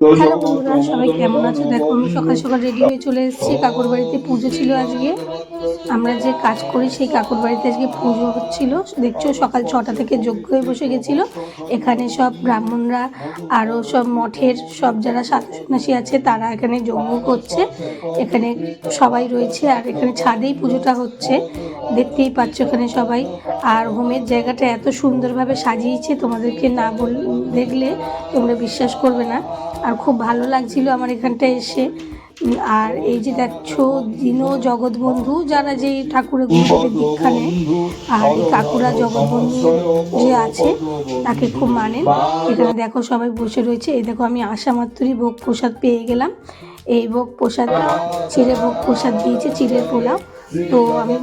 Hello বন্ধুরা সবাই কেমন আছো? দেখো আমি সকাল সকাল রেডি হয়ে চলে এসেছি কাকুর বাড়িতে পুজো ছিল আজকে। আমরা যে কাজ করি সেই কাকুর বাড়িতে আজকে পুজো হচ্ছিল। দেখছ সকাল ছটা থেকে যজ্ঞ হয়ে বসে গেছিল। এখানে সব ব্রাহ্মণরা আরও সব মঠের সব যারা সন্ন্যাসী আছে তারা এখানে যজ্ঞ করছে। এখানে সবাই রয়েছে আর এখানে ছাদেই পুজোটা হচ্ছে। দেখতেই পাচ্ছ এখানে সবাই। আর হোমের জায়গাটা এত সুন্দরভাবে সাজিয়েছে তোমাদেরকে না বল দেখলে তোমরা বিশ্বাস করবে না। আর খুব ভালো লাগছিল আমার এখানটা এসে। আর এই যে দেখছ দিন জগৎবন্ধু যারা যে ঠাকুরের গুরুদেবের দীক্ষা নেয় আর এই কাকুরা জগৎবন্ধু যে আছে তাকে খুব মানেন। এখানে দেখো সবাই বসে রয়েছে। এই দেখো আমি আসা মাত্রই ভোগ প্রসাদ পেয়ে গেলাম। এই ভোগ প্রসাদ চিড়ে ভোগ প্রসাদ দিয়েছে চিড়ের পোলাও। তো আমি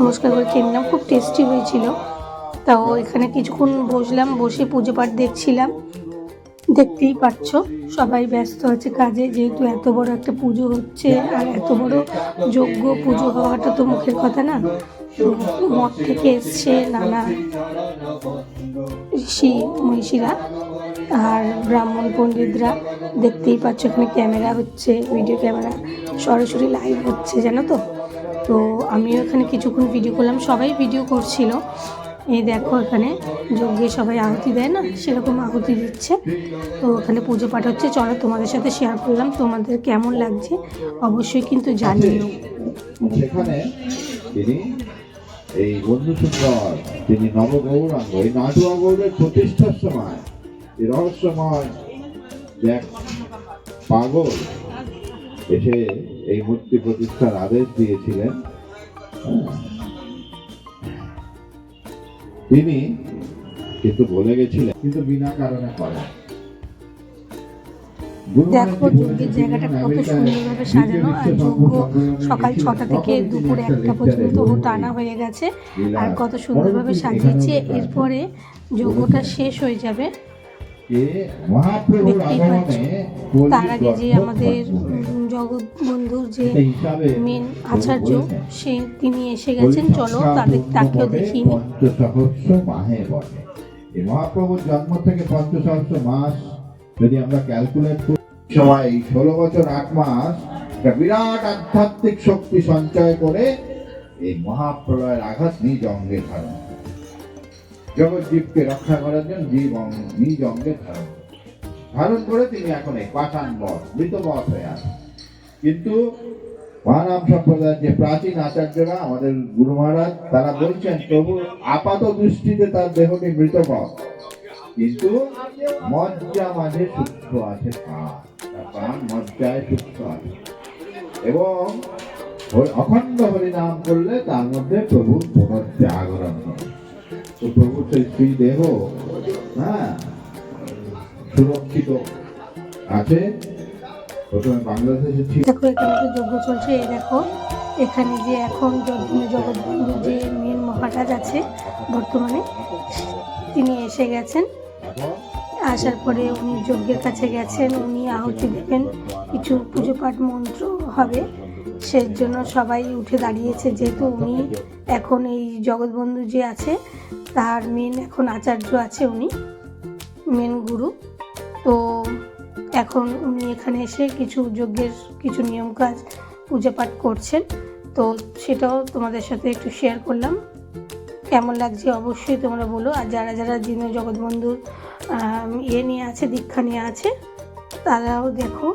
নমস্কার করে খেয়ে নিলাম খুব টেস্টি হয়েছিল। তো এখানে কিছুক্ষণ বসলাম বসে পুজো পাঠ দেখছিলাম। দেখতেই পাচ্ছ, সবাই ব্যস্ত আছে কাজে, যেহেতু এত বড় একটা পুজো হচ্ছে আর এত বড় যোগ্য পুজো হওয়াটা তো মুখের কথা না মঠ থেকে এসছে নানা ঋষি, মহিষীরা আর ব্রাহ্মণ পণ্ডিতরা। দেখতেই পাচ্ছ এখানে ক্যামেরা হচ্ছে ভিডিও ক্যামেরা, সরাসরি লাইভ হচ্ছে, জানো তো? তো আমিও এখানে কিছুক্ষণ ভিডিও করলাম, সবাই ভিডিও করছিল। এই দেখো এখানে যজ্ঞে সবাই আহুতি দেয় না? সেরকম আহুতি দিচ্ছে। তো ওখানে পুজো পাঠ হচ্ছে। চলো তোমাদের সাথে শেয়ার করলাম তোমাদের কেমন লাগছে। অবশ্যই কিন্তু জানিও। সেখানে তিনি এই বন্ধু সুন্দর তিনি নবগৌরাঙ্গ এই নাটুয়া গৌরের প্রতিষ্ঠার সময় এই রহস্যময় এক পাগল এসে এই মূর্তি প্রতিষ্ঠার আদেশ দিয়েছিলেন। হ্যাঁ। তিনি কিন্তু বলে গেছিলেন কিন্তু বিনা কারণে করেন। দেখো যজ্ঞের জায়গাটা কত সুন্দরভাবে সাজানো আর যজ্ঞ সকাল ছটা থেকে দুপুর একটা পর্যন্ত টানা হয়ে গেছে। আর কত সুন্দরভাবে সাজিয়েছে। এরপরে যজ্ঞটা শেষ হয়ে যাবে। তার আগে যে আমাদের জগৎ বন্ধুর যে মেন আচার্য সে তিনি এসে গেছেন চলো তাদের তাকেও এই মহাপ্রভুর জন্ম থেকে পঞ্চসহস্র মাস যদি আমরা ক্যালকুলেট করি সময় ষোলো বছর আট মাস একটা বিরাট আধ্যাত্মিক শক্তি সঞ্চয় করে এই মহাপ্রলয়ের আঘাত নিজ অঙ্গে ধারণ করে। জগৎ জীবকে রক্ষা করার জন্য জীব নিজ অঙ্গে ধারণ। ধারণ করে তিনি এখন এই পাষাণ বধ মৃত বধ হয়ে আছেন কিন্তু মহানাম সম্প্রদায়ের যে প্রাচীন আচার্যরা আমাদের গুরু মহারাজ, তারা বলছেন, প্রভু, আপাত দৃষ্টিতে তার দেহটি মৃত পথ কিন্তু মজ্জা মাঝে সূক্ষ্ম আছে প্রাণ মজ্জায় সূক্ষ্ম আছে এবং অখণ্ড হরিনাম করলে তার মধ্যে প্রভুর পুনর্জাগরণ হয় তো প্রভুর সেই শ্রী দেহ হ্যাঁ সুরক্ষিত আছে? প্রথমে বাংলাদেশে দেখো, এখানে তো যজ্ঞ চলছে, এই দেখো, এখানে যে এখন জগৎবন্ধু যে মেন মহারাজ আছে, বর্তমানে তিনি এসে গেছেন। আসার পরে উনি যজ্ঞের কাছে গেছেন, উনি আহুতি দেবেন। কিছু পুজো পাঠ মন্ত্র হবে। সেই জন্য সবাই উঠে দাঁড়িয়েছে, যেহেতু উনি এখন এই জগৎবন্ধু যে আছে, তার মেন এখন আচার্য আছে উনি মেন গুরু। তো এখন উনি এখানে এসে কিছু যজ্ঞের কিছু নিয়ম কাজ পূজা পাঠ করছেন। তো সেটাও তোমাদের সাথে একটু শেয়ার করলাম। কেমন লাগছে অবশ্যই তোমরা বলো। আর যারা যারা যিনি জগৎবন্ধুর ইয়ে নিয়ে আছে, দীক্ষা নিয়ে আছে, তারাও দেখো।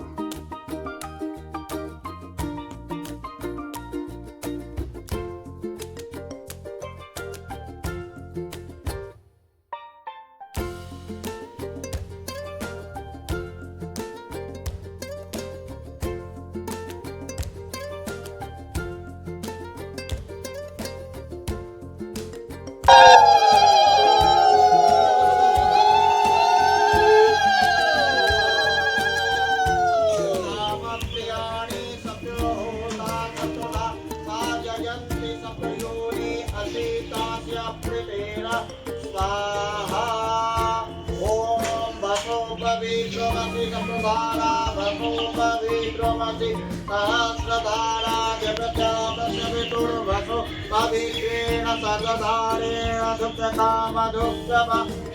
सहस्रधारा वसुमविक्रमसि सहस्रधारा जगत्यामशवितुर्वसु पवित्रेण सर्वधारेण दुःखकामदुःखम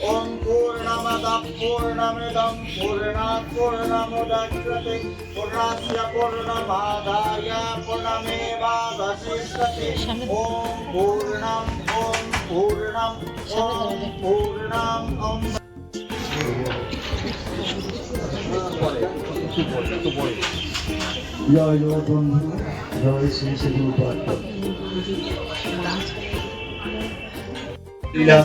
ॐ पूर्णमदः पूर्णमिदं पूर्णात् पूर्णमुदच्यते पूर्णस्य पूर्णमादाय पूर्णमेवावशिष्यते ॐ पूर्णम् ॐ पूर्णम् ॐ पूर्णम् ॐ জয় জয় বন্ধু জয় শ্রী শ্রী লীলা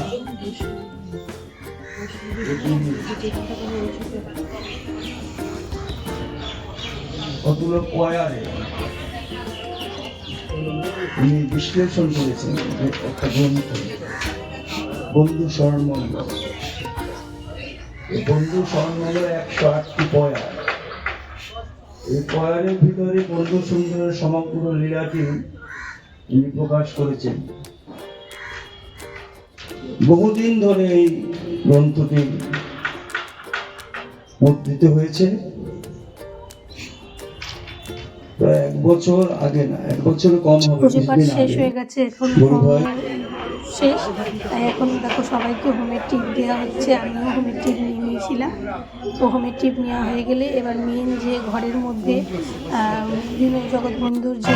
কতগুলো পয়ারে উনি বিশ্লেষণ করেছেন একটা গ্রন্থ বন্ধু স্মরণমন্ডল এই বন্ধু স্মরণমন্ডল একশো আটটি পয়ার। এই পয়ারের ভিতরে বন্ধু সুন্দরের সমগ্র লীলাটি তিনি প্রকাশ করেছেন। বহুদিন ধরে এই গ্রন্থটি মুদ্রিত হয়েছে। প্রায় এক বছর আগে না এক বছর কম হবে শেষ হয়ে গেছে এখন শেষ। তাই এখন দেখো সবাইকে হোমের টিপ দেওয়া হচ্ছে আমিও হোমের টিপ নিয়ে নিয়েছিলাম তো হোমের টিপ নেওয়া হয়ে গেলে এবার মেন যে ঘরের মধ্যে জগৎবন্ধুর যে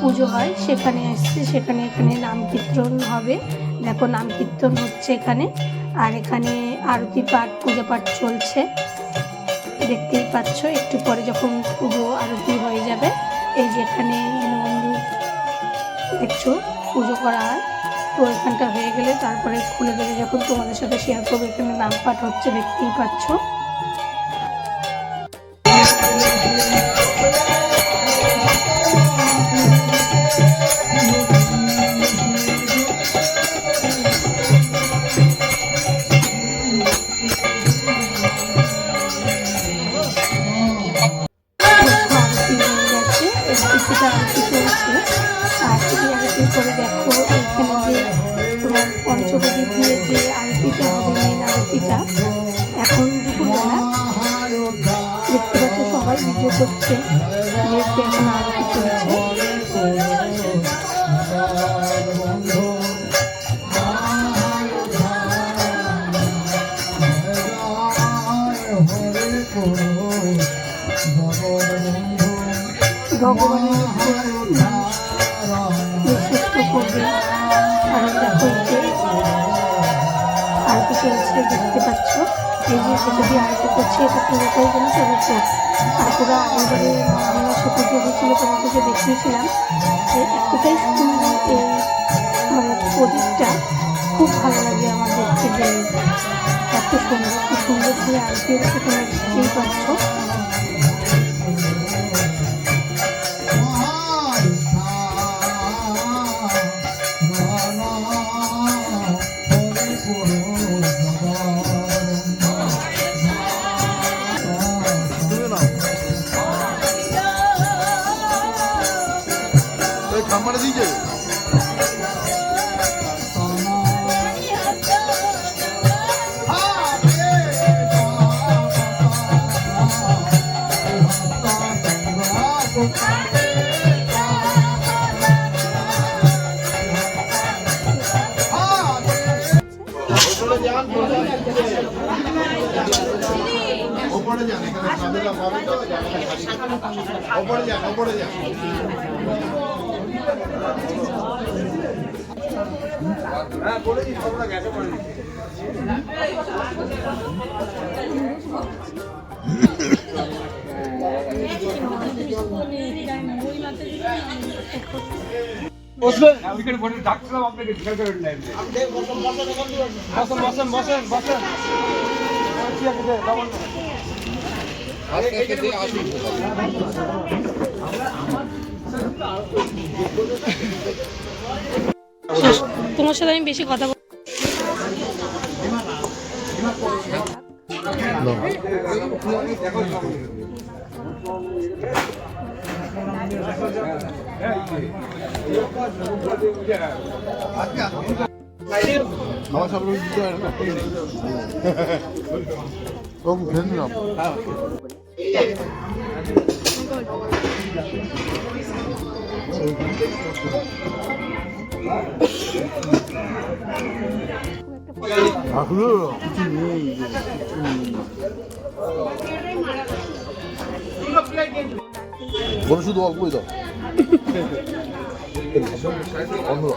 পুজো হয়, সেখানে আসছে। সেখানে এখানে নাম কীর্তন হবে। দেখো, নাম কীর্তন হচ্ছে এখানে। আর এখানে আরতি পাঠ, পূজা পাঠ চলছে। দেখতেই পাচ্ছ, একটু পরে যখন পুজো, আরতি হয়ে যাবে, এই যে এখানে দেখছ, পুজো করা হয়। তো এখানটা হয়ে গেলে তারপরে খুলে দেবে যখন তোমাদের সাথে শেয়ার করব। এখানে নাম পাঠ হচ্ছে দেখতেই পাচ্ছ। কিছুটা আরতি চলছে ভগবানের করবে দেখো এই যে আরতি দেখতে পাচ্ছ? এই যে যেটা দিয়ে আরতি করছে যেন চলেছে আর পুরো পুজো হয়েছিল তোমাদেরকে দেখিয়েছিলাম, যে এতটাই সুন্দর এই মানে প্রদীপটা, খুব ভালো লাগে আমার দেখতে যে এত সুন্দর খুব সুন্দর করে আরতি হচ্ছে তোমরা দেখতেই পাচ্ছ। ওপরে যান ওপরে যান বসবেন উইকেট বসে ডাকছিলাম আপনাকে খেয়াল করেন না এমনি। বসেন বসেন বসেন বসেন ঠিক আছে। তোমার সাথে আমি বেশি কথা বল- খাওয়া সব দিতে না? 아 그래요? 원수도 하고 이다 어느 아, 뭐.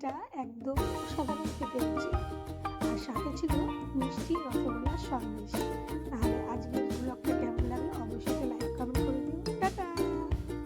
যেটা একদম সাধারণ খেতে হচ্ছে। আর সাথে ছিল মিষ্টি রসগোল্লার সন্দেশ।